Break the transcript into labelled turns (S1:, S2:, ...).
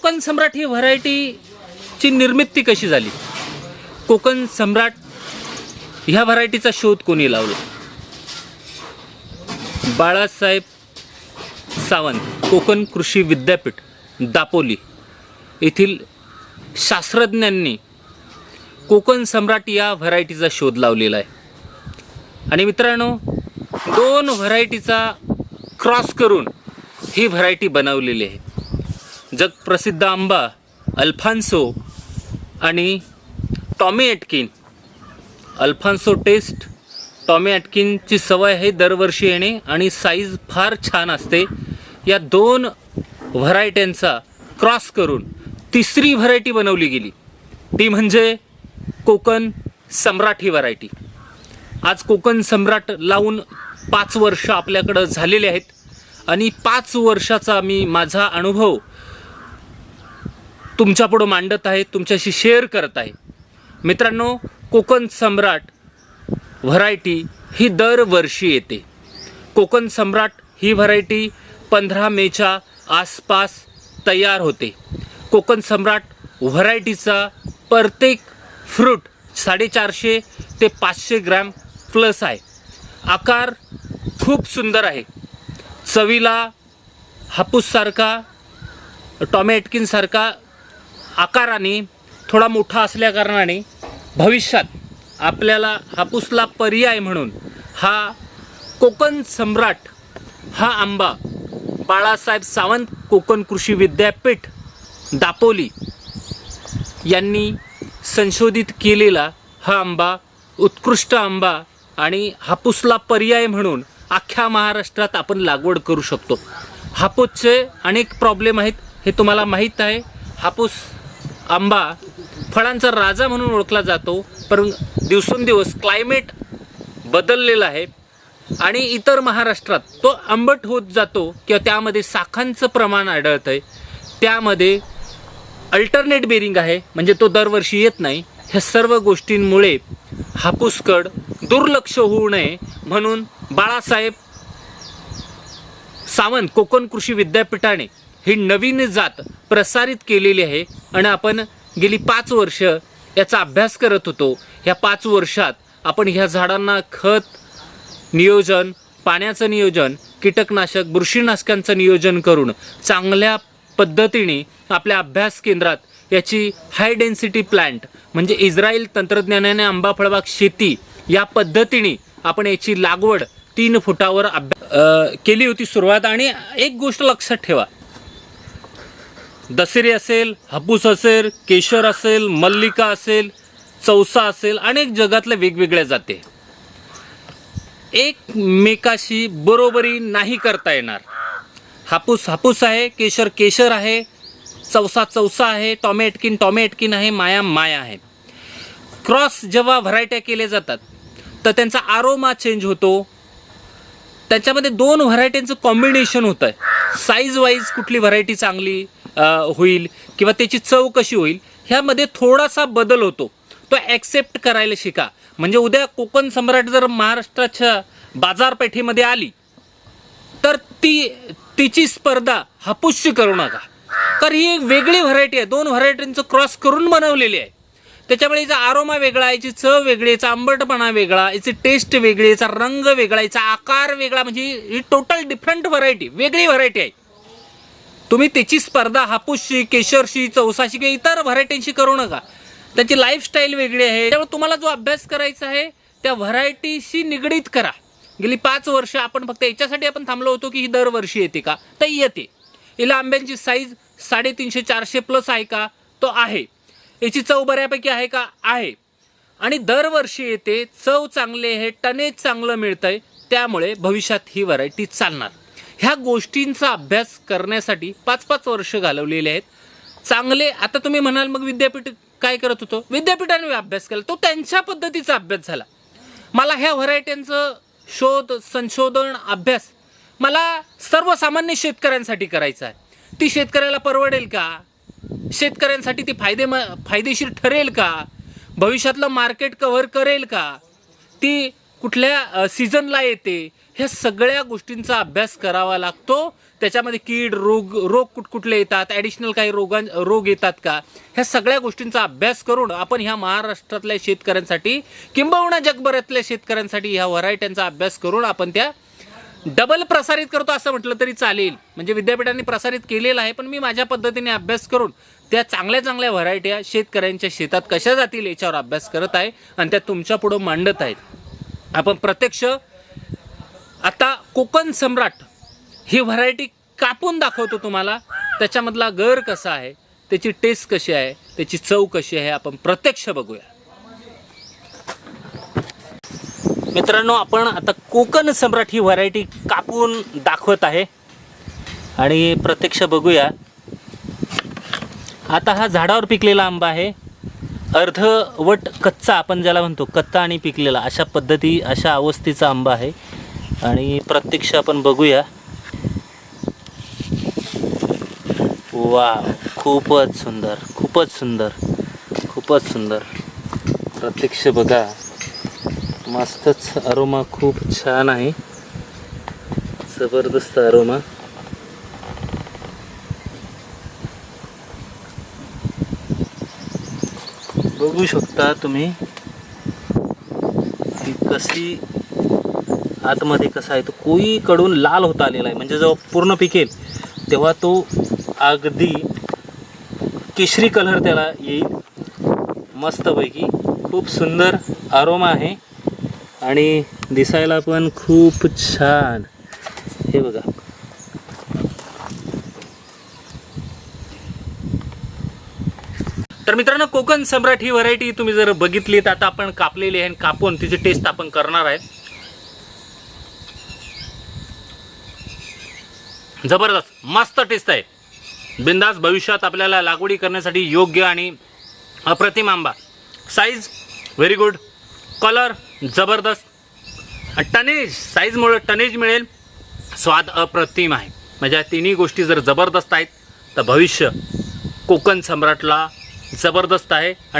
S1: कोकण सम्राट ही व्हरायटीची निर्मिती कशी झाली? कोकण सम्राट ह्या व्हरायटीचा शोध कोणी लावला? बाळासाहेब सावंत कोकण कृषी विद्यापीठ दापोली येथील शास्त्रज्ञांनी कोकण सम्राट या व्हरायटीचा शोध लावलेला आहे. आणि मित्रांनो दोन व्हरायटीचा क्रॉस करून ही व्हरायटी बनवलेली आहे. जगप्रसिद्ध आंबा अल्फान्सो आणि Tommy Atkin Alphonso taste Tommy ॲटकिनची सवय आहे दरवर्षी येणे आणि साईज फार छान असते. या दोन व्हरायट्यांचा क्रॉस करून तिसरी व्हरायटी बनवली गेली. ती म्हणजे कोकण सम्राट ही व्हरायटी. आज कोकण सम्राट लावून पाच वर्ष आपल्याकडं झालेले आहेत आणि पाच वर्षाचा मी माझा अनुभव तुमच्यापुढं मांडत आहे तुमच्याशी शेअर करत आहे. मित्रांनो कोकण सम्राट व्हरायटी ही दरवर्षी येते. कोकण सम्राट ही व्हरायटी पंधरा मेच्या आसपास तयार होते. कोकण सम्राट व्हरायटीचा प्रत्येक फ्रूट साडेचारशे ते पाचशे ग्रॅम प्लस आहे. आकार खूप सुंदर आहे. चवीला हापूससारखा टॉमॅटकिनसारखा आकाराने थोडा मोठा असल्याकारणाने भविष्यात आपल्याला हापूसला पर्याय म्हणून हा कोकण सम्राट हा आंबा बाळासाहेब सावंत कोकण कृषी विद्यापीठ दापोली यांनी संशोधित केलेला हा आंबा उत्कृष्ट आंबा आणि हापूसला पर्याय म्हणून अख्ख्या महाराष्ट्रात आपण लागवड करू शकतो. हापूसचे अनेक प्रॉब्लेम आहेत हे तुम्हाला माहीत आहे. हापूस आंबा फळांचा राजा म्हणून ओळखला जातो पण दिवसेंदिवस क्लायमेट बदललेलं आहे. आणि इतर महाराष्ट्रात तो आंबट होत जातो किंवा त्यामध्ये साखांचं प्रमाण आढळतं आहे त्यामध्ये अल्टरनेट बेरिंग आहे म्हणजे तो दरवर्षी येत नाही. ह्या सर्व गोष्टींमुळे हापूसकड दुर्लक्ष होऊ नये म्हणून बाळासाहेब सावंत कोकण कृषी विद्यापीठाने ही नवीन जात प्रसारित केलेली आहे. आणि आपण गेली पाच वर्ष याचा अभ्यास करत होतो. ह्या पाच वर्षात आपण ह्या झाडांना खत नियोजन पाण्याचं नियोजन कीटकनाशक बुरशीनाशकांचं नियोजन करून चांगल्या पद्धतीने आपल्या अभ्यास केंद्रात याची हाय डेन्सिटी प्लांट म्हणजे इस्रायल तंत्रज्ञानाने आंबा फळबाग शेती या पद्धतीने आपण याची लागवड तीन फुटावर अभ्या केली होती सुरुवात. आणि एक गोष्ट लक्षात ठेवा. दसरी असेल हापूस असेल केशर असेल मल्लिका असेल चौसा असेल अनेक जगातल्या वेगवेगळ्या जाते एकमेकाशी बरोबरी नाही करता येणार. हापूस हापूस आहे केशर केशर आहे चौसा चौसा आहे टॉमॅटकिन टॉमॅटकिन आहे माया माया आहे. क्रॉस जेव्हा व्हरायट्या केल्या जातात तर त्यांचा आरोमा चेंज होतो. त्याच्यामध्ये दोन व्हरायटींचं कॉम्बिनेशन होतं आहे साईज वाईज कुठली व्हरायटी चांगली होईल किंवा त्याची चव कशी होईल ह्यामध्ये थोडासा बदल होतो. तो ॲक्सेप्ट करायला शिका. म्हणजे उद्या कोकण सम्राट जर महाराष्ट्राच्या बाजारपेठेमध्ये आली तर ती तिची स्पर्धा हापूसची करू नका. कारण ही एक वेगळी व्हरायटी आहे. दोन व्हरायटींचं क्रॉस करून बनवलेली आहे. त्याच्यामुळे याचा आरोमा वेगळा याची चव वेगळी याचा आंबटपणा वेगळा याची टेस्ट वेगळी याचा रंग वेगळा याचा आकार वेगळा. म्हणजे ही टोटल डिफरंट व्हरायटी वेगळी व्हरायटी आहे. तुम्ही त्याची स्पर्धा हापूसशी केशरशी चौसाशी किंवा इतर व्हरायटींशी करू नका. त्याची लाईफस्टाईल वेगळी आहे. त्यामुळे तुम्हाला जो अभ्यास करायचा आहे त्या व्हरायटीशी निगडीत करा. गेली पाच वर्ष आपण फक्त याच्यासाठी आपण थांबलो होतो की ही दरवर्षी येते का? तर येते. हिला आंब्यांची साईज साडेतीनशे चारशे प्लस आहे का? तो आहे. याची चव बऱ्यापैकी आहे का? आहे. आणि दरवर्षी येते चव चांगली आहे टनेज चांगलं मिळतंय. त्यामुळे भविष्यात ही व्हरायटी चालणार. ह्या गोष्टींचा अभ्यास करण्यासाठी पाच पाच वर्ष घालवलेले आहेत. चांगले आता तुम्ही म्हणाल मग विद्यापीठ काय करत होतो? विद्यापीठाने अभ्यास केला. तो त्यांच्या पद्धतीचा अभ्यास झाला. मला ह्या व्हरायट्यांचं शोध संशोधन अभ्यास मला सर्वसामान्य शेतकऱ्यांसाठी करायचा आहे. ती शेतकऱ्याला परवडेल का? शेतकऱ्यांसाठी ती फायदे फायदेशीर ठरेल का? भविष्यातलं मार्केट कव्हर करेल का? ती कुठल्या सीझनला येते? ह्या सगळ्या गोष्टींचा अभ्यास करावा लागतो. त्याच्यामध्ये कीड रोग रोग कुठकुठले येतात? ॲडिशनल काही रोगां रोग येतात का? ह्या सगळ्या गोष्टींचा अभ्यास करून आपण ह्या महाराष्ट्रातल्या शेतकऱ्यांसाठी किंबहुना जगभरातल्या शेतकऱ्यांसाठी ह्या व्हरायट्यांचा अभ्यास करून आपण त्या डबल प्रसारित करतो असं म्हटलं तरी चालेल. म्हणजे विद्यापीठांनी प्रसारित केलेलं आहे पण मी माझ्या पद्धतीने अभ्यास करून त्या चांगल्या चांगल्या व्हरायट्या शेतकऱ्यांच्या शेतात कशा जातील याच्यावर अभ्यास करत आहे आणि त्या तुमच्या पुढं मांडत आहेत. आपण प्रत्यक्ष आता कोकण सम्राट ही व्हरायटी कापून दाखवतो तुम्हाला. त्याच्यामधला गर कसा आहे त्याची टेस्ट कशी आहे त्याची चव कशी आहे आपण प्रत्यक्ष बघूया. मित्रांनो आपण आता कोकण सम्राट ही व्हरायटी कापून दाखवत आहे. आणि प्रत्यक्ष बघूया. आता हा झाडावर पिकलेला आंबा आहे. अर्धवट कच्चा आपण ज्याला म्हणतो कच्चा आणि पिकलेला अशा पद्धती अशा अवस्थेचा आंबा आहे. आणि प्रत्यक्ष आपण बघूया. वा खूपच सुंदर खूपच सुंदर खूपच सुंदर. प्रत्यक्ष बघा मस्तच अरोमा खूप छान आहे. जबरदस्त अरोमा बघू शकता तुम्ही कशी आतमध्ये कसा आहे तो कोईकडून लाल होता आलेला आहे. म्हणजे जेव्हा पूर्ण पिकेल तेव्हा तो अगदी केशरी कलर त्याला येईल. मस्तपैकी खूप सुंदर आरोमा आहे आणि दिसायला पण खूप छान. हे बघा. तर मित्रांनो कोकण सम्राट ही व्हरायटी तुम्ही जर बघितली तर आता आपण कापलेली आहे आणि कापून तिची टेस्ट आपण करणार आहे. जबरदस्त मस्त टेस्ट आहे. बिंदास भविष्यात आपल्याला लागवडी करण्यासाठी योग्य आणि अप्रतिम आंबा. साईज व्हेरी गुड कलर जबरदस्त. टनेज साईजमुळं टनेज मिळेल. स्वाद अप्रतिम आहे. म्हणजे या तिन्ही गोष्टी जर जबरदस्त आहेत तर भविष्य कोकण सम्राटला जबरदस्त आहे. आणि